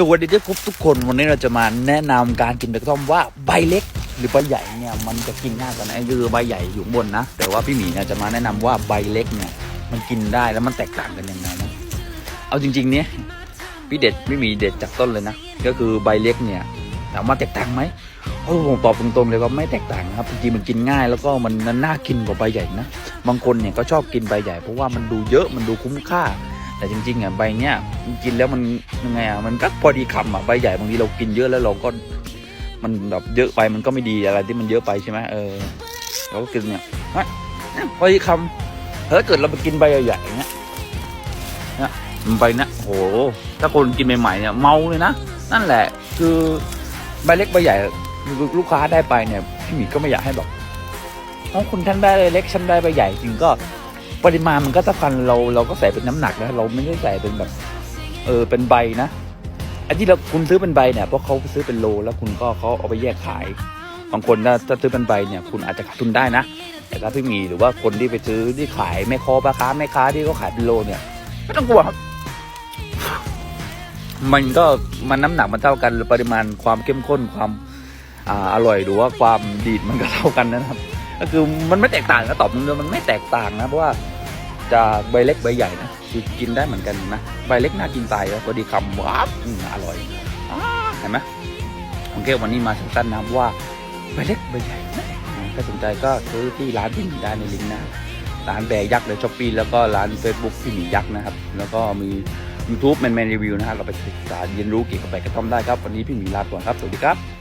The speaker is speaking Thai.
สวัสดีทุกทุกคนวันนี้เราจะมาแนะนำการกินใบกระท่อมว่าใบเล็ก หรือใบใหญ่เนี่ยมันจะกินง่ายกว่านะคือใบใหญ่อยู่บนนะ แต่ว่าพี่หมีเนี่ยจะมาแนะนำว่าใบเล็กเนี่ยมันกินได้แล้วมันแตกต่างกันยังไงนะเอาจริง ๆ เนี่ยพี่เด็ดพี่หมีเด็ดจากต้นเลยนะก็คือใบเล็กเนี่ยถามว่าแตกต่างไหมโอ้ผมตอบตรงๆเลยว่าไม่แตกต่างครับจริงๆมันกินง่ายแล้วก็มันน่ากินกว่าใบใหญ่นะบางคนเนี่ยก็ชอบกินใบใหญ่เพราะว่ามันดูเยอะมันดูคุ้มค่า แต่จริงๆอะใบเนี้ยกินแล้วมันยังไงอะมันก็พอดีคำอะใบใหญ่บางทีเรากินเยอะแล้วเราก็มันแบบเยอะไปมันก็ไม่ดีอะไรที่มันเยอะไปใช่ไหมเออเราก็กินเนี่ยฮะเนี่ยพอดีคำถ้าเกิดเราไปกินใบใหญ่ๆอย่างเงี้ยเนี่ยมันใบเนี้ยโหถ้าคนกินใหม่ๆเนี่ยเมาเลยนะนั่นแหละ คือใบเล็กใบใหญ่ลูกค้าได้ไปเนี่ยพี่หมีก็ไม่อยากให้แบบเอาคุณท่านได้เล็กฉันได้ใบใหญ่จริงก็ ปริมาณมันก็สำคัญเราเราก็ใส่เป็นน้ำหนักนะเราไม่ได้ใส่เป็นแบบเออเป็นใบนะไอ้ที่เราคุณซื้อเป็นใบเนี่ยเพราะเขาซื้อเป็นโล แล้วคุณก็เขาเอาไปแยกขายบางคนถ้าถ้าซื้อเป็นใบเนี่ยคุณอาจจะขาดทุนได้นะ แต่ถ้าพี่มีหรือว่าคนที่ไปซื้อที่ขายแม่ค้าพ่อค้าแม่ค้าที่เขาขายเป็นโลเนี่ยไม่ต้องกลัวครับมันก็มันน้ำหนักมันเท่ากันปริมาณความเข้มข้นความอาอร่อยหรือว่าความดีดมันก็เท่ากันนะครับ ก็คือมันไม่แตกต่างนะตอบตรงๆมันไม่แตกต่างนะเพราะว่า จะใบเล็กใบใหญ่นะคือกินได้เหมือนกันนะ ใบเล็กน่ากินตายแล้วพอดีคำว้าวอร่อยเห็นไหมโอเควันนี้มาสั้นๆนะว่าใบเล็กใบใหญ่นะถ้าสนใจก็ซื้อที่ร้านพี่หมีได้ในลิงก์นะร้านแบยักษ์เลยช้อปปี้แล้วก็ร้าน Facebook พี่หมียักษ์นะครับ แล้วก็มี YouTube แมนแมนรีวิวนะฮะเราไปศึกษาเรียนรู้เกี่ยวกับใบกระท่อมได้ครับ วันนี้พี่หมีลาไปก่อนครับ สวัสดีครับ